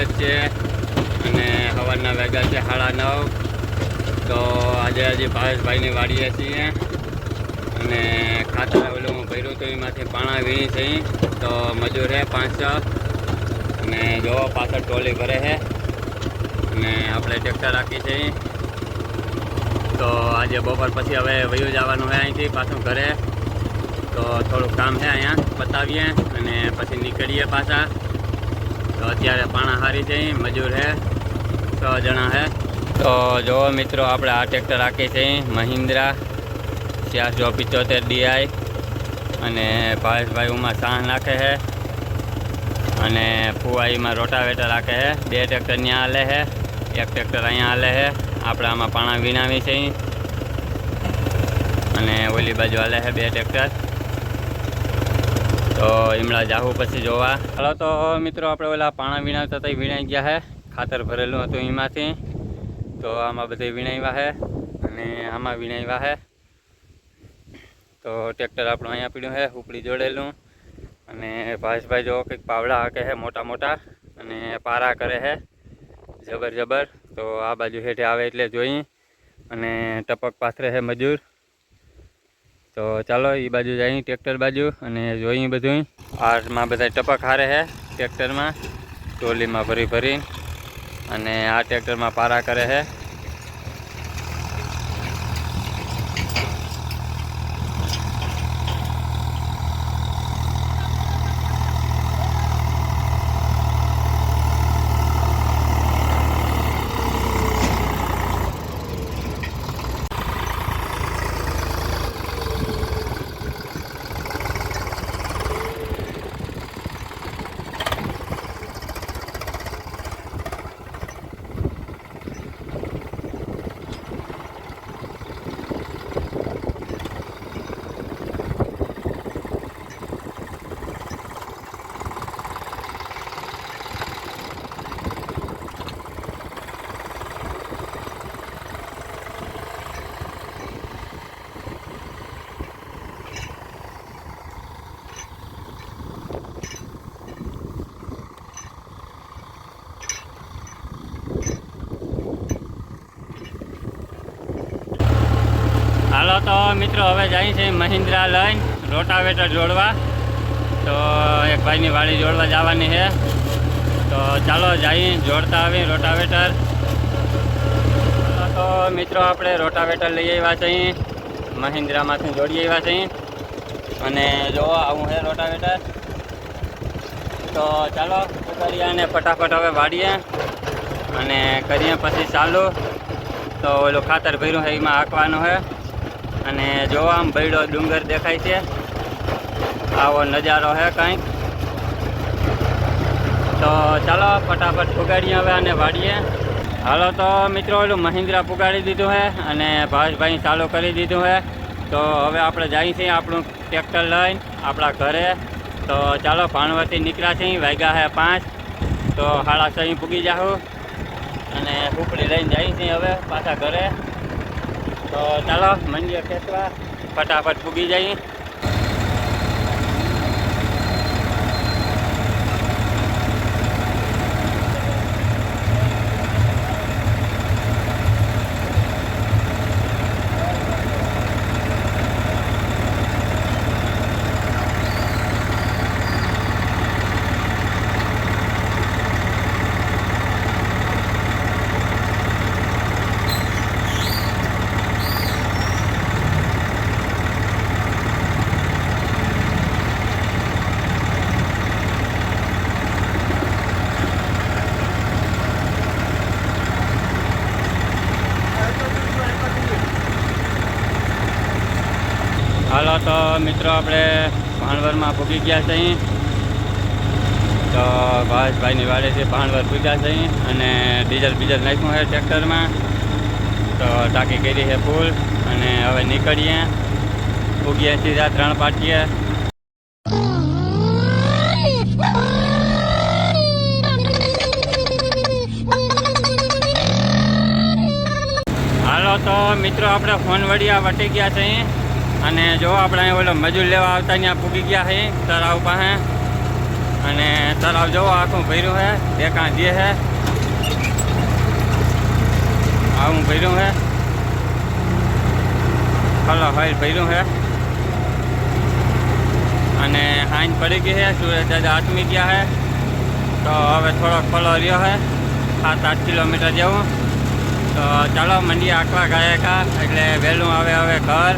આહરોડા છે અને સવારના વાગ્યા છે સાડા નવ. તો આજે આજે ભાવેશભાઈની વાડીએ છીએ અને ખાતર ઓલું ભર્યું હતું એમાંથી પાણા વીણી થઈ. તો મજૂર હે પાંચ છ. અને જોવો પાછળ ટોલી ભરે છે અને આપણે ટ્રેક્ટર રાખી છે. તો આજે બપોર પછી હવે વયું જવાનું છે અહીંથી પાછું ઘરે. તો થોડુંક કામ છે અહીંયા પતાવીએ અને પછી નીકળીએ પાછા. તો અત્યારે પાણા હારી છે મજૂર છે છ જણા છે તો જો મિત્રો, આપણે આ ટ્રેક્ટર રાખી છે, મહિન્દ્રા છ્યાસો પિચોતેર ડીઆઈ અને ભાવેશભાઈ ઉમાં સાહ નાખે છે અને ફુવાઈમાં રોટાવેટર રાખે છે બે ટ્રેક્ટર ત્યાં હાલે છે એક ટ્રેક્ટર અહીંયા હાલે છે આપણે આમાં પાણા વિનાવી છે. અને ઓલી બાજુ હાલે છે બે ટ્રેક્ટર તો ઈમડા જાહુ પછી જોવા. ચાલો તો મિત્રો, આપણે ઓલા પાણા વીણાવતા હતા વીણાઈ ગયા છે ખાતર ભરેલું હતું એમાંથી. તો આમાં બધે વીણાવ્યા છે અને આમાં વીણાવ્યા છે તો ટ્રેક્ટર આપણું અહીંયા પીડ્યું છે ઉપડી જોડેલું. અને ભાવેશભાઈ જો કંઈક પાવડા હાકે છે મોટા મોટા અને પારા કરે છે જબર જબર. તો આ બાજુ હેઠે આવે એટલે જોઈ. અને ટપક પાથરે છે મજૂર. તો ચાલો એ બાજુ જઈએ, ટ્રેક્ટર બાજુ, અને જોઈએ બધું આમાં બધા ટપક હારે છે ટ્રેક્ટરમાં. ટોલીમાં ભરી ભરી અને આ ટ્રેક્ટરમાં પારા કરે છે તો મિત્રો, હવે જાય છે મહિન્દ્રા લઈને રોટાવેટર જોડવા. તો એક ભાઈની વાડી જોડવા જવાની છે. તો ચાલો જઈએ જોડતા આવી રોટાવેટર. તો મિત્રો, આપણે રોટાવેટર લઈ આવ્યા છીએ. મહિન્દ્રામાંથી જોડી આવ્યા છીએ. અને જો આવું છે રોટાવેટર. તો ચાલો કરીએ અને ફટાફટ હવે વાડીએ. અને કરીએ પછી ચાલુ. તો ઓલું ખાતર ભર્યું છે, એમાં હાંકવાનું છે. અને જો આમ ભયડો ડુંગર દેખાય છે, આવો નજારો છે કાંઈક. તો ચાલો ફટાફટ પુગાડીએ હવે અને વાડીએ. હાલો તો મિત્રો, ઓલું મહિન્દ્રા પુગાડી દીધું છે અને ભાવેશભાઈ ચાલુ કરી દીધું હે. તો હવે આપણે જઈએ છીએ આપણું ટ્રેક્ટર લઈને આપણા ઘરે. તો ચાલો ભાણવતી નીકળ્યા છીએ, વાગ્યા હે પાંચ. તો સાડા છ પૂગી જાઉં અને ઉપડી લઈને જઈએ છીએ હવે પાછા ઘરે. તો ચાલો મંદિર ખેંચવા ફટાફટ પૂગી જઈએ હાલો તો મિત્રો આપણે ભાણવરમાં ભૂગી ગયા છે અહીં. તો ભાવેશભાઈની વાડેથી ભાણવર પૂગ્યા છે અહીં અને ડીઝલ બીઝલ નાખ્યું છે ટ્રેક્ટરમાં. તો ટાંકી કરી છે ફૂલ અને હવે નીકળીએ. પૂગીએ સીધા ત્રણ પાટીએ. હાલો તો મિત્રો આપણે ફોન વડિયા વટી ગયા છે અહીં. અને જો આપણે અહીં ઓલો મજૂર લેવા આવતા ત્યાં પૂગી ગયા છે તળાવ પાસે. અને તળાવ જોવો આખું ભર્યું છે દેખાણ જે છે આવું ભર્યું છે હલો, હલ ભર્યું છે અને હાંજ પડી ગઈ છે સૂરજ દાદા આથમી ગયા છે તો હવે થોડોક ખોલો રહ્યો છે સાત આઠ કિલોમીટર જેવું. તો ચાલો, મંડી આકવા ગયા કા એટલે વહેલું આવે હવે ઘર.